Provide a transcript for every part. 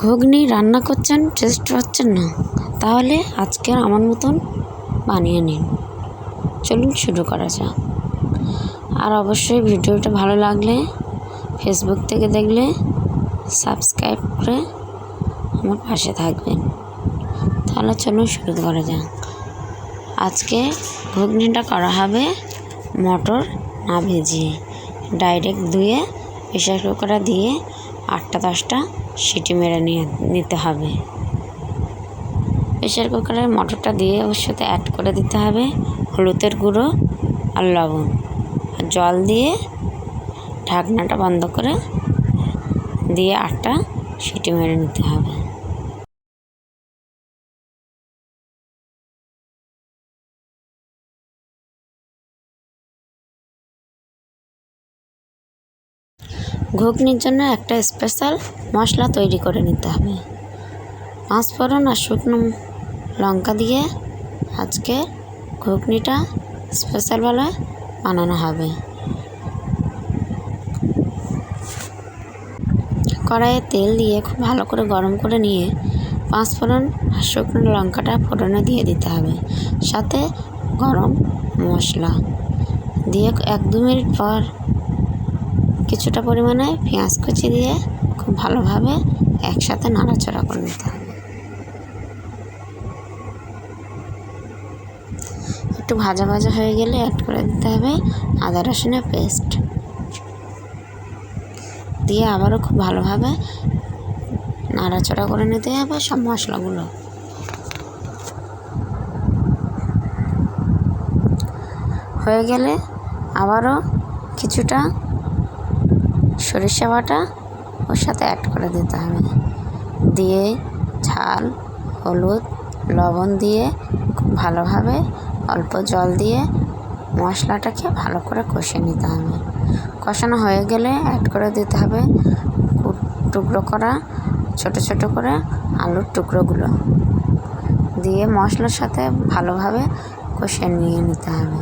ঘুগনি রান্না করছেন টেস্ট পাচ্ছেন না। তাহলে আজকে আমার মতন বানিয়ে নিন। চলুন শুরু করা যাক। আর অবশ্যই ভিডিওটা ভালো লাগলে ফেসবুক থেকে দেখলে সাবস্ক্রাইব করে আমার পাশে থাকবেন। তাহলে চলুন শুরু করা যাক। আজকে ঘুগনিটা করা হবে মটর না ভেজিয়ে। ডাইরেক্ট ধুয়ে প্রেশার কুকারে দিয়ে আটটা দশটা সিটি মেরে নিয়ে নিতে হবে। প্রেশার কুকারের মটরটা দিয়ে ওর সাথে অ্যাড করে দিতে হবে হলুদের গুঁড়ো আর লবণ। আর জল দিয়ে ঢাকনাটা বন্ধ করে দিয়ে আটটা সিটি মেরে নিতে হবে। ঘুগনির জন্য একটা স্পেশাল মশলা তৈরি করে নিতে হবে। পাঁচফোড়ন আর শুকনো লঙ্কা দিয়ে আজকে ঘুগনিটা স্পেশালভাবে বানানো হবে। কড়াইয়ে তেল দিয়ে খুব ভালো করে গরম করে নিয়ে পাঁচফোড়ন আর শুকনো লঙ্কাটা ফোড়নে দিয়ে দিতে হবে। সাথে গরম মশলা দিয়ে এক দু মিনিট পর কিছুটা পরিমাণে পেঁয়াজ কুচি দিয়ে খুব ভালোভাবে একসাথে নাড়াচাড়া করে নিতে হবে। একটু ভাজা ভাজা হয়ে গেলে অ্যাড করে দিতে হবে আদা রসুনের পেস্ট দিয়ে আবারও খুব ভালোভাবে নাড়াচাড়া করে নিতে হবে সব মশলাগুলো। হয়ে গেলে আবারও কিছুটা সরিষা বাটা ওর সাথে অ্যাড করে দিতে হবে। দিয়ে ঝাল, হলুদ, লবণ দিয়ে খুব ভালোভাবে অল্প জল দিয়ে মশলাটাকে ভালো করে কষিয়ে নিতে হবে। কষানো হয়ে গেলে অ্যাড করে দিতে হবে টুকরো করা ছোট ছোট করে আলুর টুকরোগুলো। দিয়ে মশলার সাথে ভালোভাবে কষিয়ে নিয়ে নিতে হবে।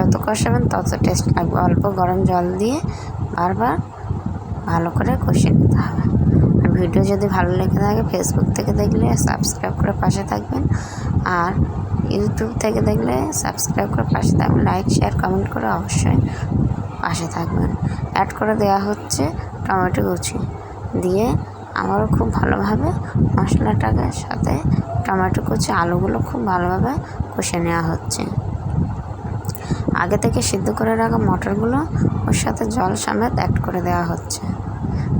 যত কষাবেন তত টেস্ট লাগবে। অল্প গরম জল দিয়ে বারবার ভালো করে কষিয়ে নিতে হবে। আর ভিডিও যদি ভালো লেগে থাকে ফেসবুক থেকে দেখলে সাবস্ক্রাইব করে পাশে থাকবেন। আর ইউটিউব থেকে দেখলে সাবস্ক্রাইব করে পাশে থাকবেন। লাইক শেয়ার কমেন্ট করে অবশ্যই পাশে থাকবেন। অ্যাড করে দেওয়া হচ্ছে টমেটো কুচি। দিয়ে আমারও খুব ভালোভাবে মশলাটাকে সাথে টমেটো কুচি আলুগুলো খুব ভালোভাবে কষে নেওয়া হচ্ছে। আগে থেকে সিদ্ধ করে রাখা মটরগুলো ওর সাথে জল সমেত অ্যাড করে দেওয়া হচ্ছে।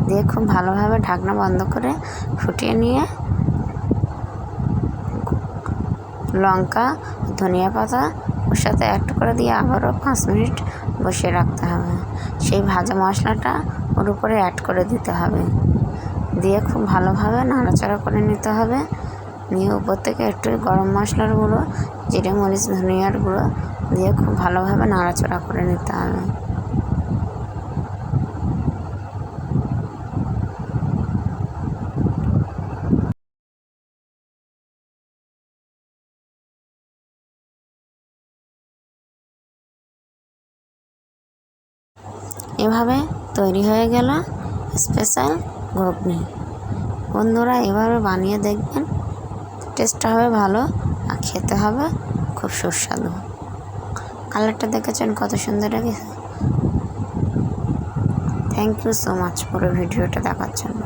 দিয়ে খুব ভালোভাবে ঢাকনা বন্ধ করে ফুটিয়ে নিয়ে লঙ্কা, ধনিয়া পাতা ওর সাথে অ্যাড করে দিয়ে আবারও পাঁচ মিনিট বসিয়ে রাখতে হবে। সেই ভাজা মশলাটা ওর উপরে অ্যাড করে দিতে হবে। দিয়ে খুব ভালোভাবে নাড়াচাড়া করে নিতে হবে। নিয়ে উপর থেকে একটু গরম মশলার গুঁড়ো, জিরে, মরিচ, ধনিয়ার গুঁড়ো দিয়ে খুব ভালোভাবে নাড়াচাড়া করে নিতে হবে। এভাবে তৈরি হয়ে গেল স্পেশাল ঘুগনি। বন্ধুরা, এভাবে বানিয়ে দেখবেন, টেস্টটা হবে ভালো আর খেতে হবে খুব সুস্বাদু। কালারটা দেখেছেন? কত সুন্দর লেগেছে থ্যাংক ইউ সো মাচ পুরো ভিডিওটা দেখার জন্য।